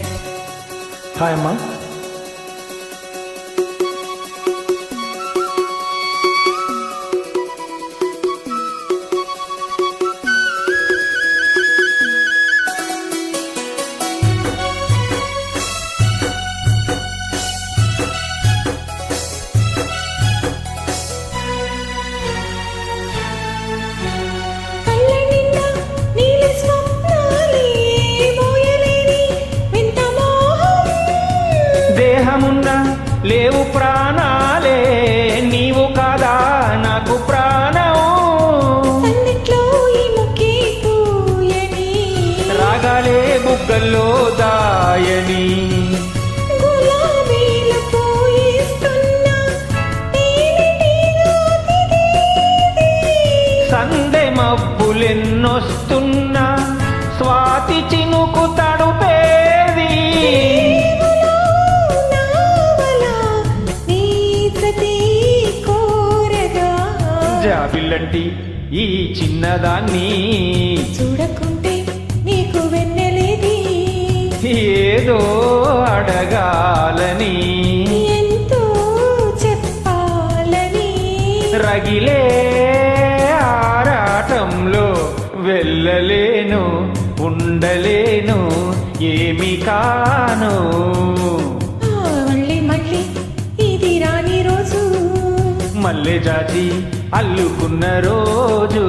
Hi, Amma. దేహమున్న లేవు ప్రాణాలే నీవు కాదా నాకు ప్రాణం రాగాలే బుగ్గల్లో దాయని. సందె మబ్బులెన్నొస్తున్నా స్వాతి చినుకు జాబిల్లంటి ఈ చిన్నదాన్ని. చూడకుంటే నీకు వెన్నెలేది. ఏదో అడగాలని. ఎంతో చెప్పాలని. రగిలే ఆరాటంలో వెళ్ళలేను ఉండలేను ఏమి కాను. మల్లె జాతి అల్లుకున్న రోజు.